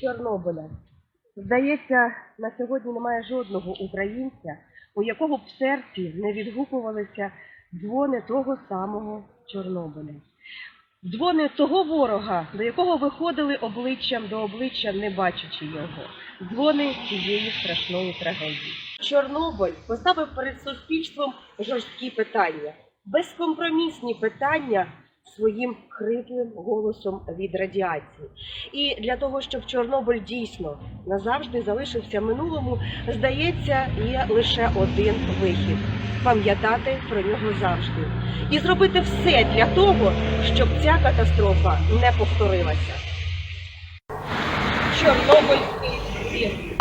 Чорнобиля. Здається, на сьогодні немає жодного українця, у якого б в серці не відгукувалися дзвони того самого Чорнобиля. Дзвони того ворога, до якого виходили обличчям до обличчя, не бачачи його. Дзвони цієї страшної трагедії. Чорнобиль поставив перед суспільством жорсткі питання, безкомпромісні питання своїм хриплим голосом від радіації. І для того, щоб Чорнобиль дійсно назавжди залишився минулому, здається, є лише один вихід пам'ятати про нього завжди і зробити все для того, щоб ця катастрофа не повторилася. Чорнобильський світ.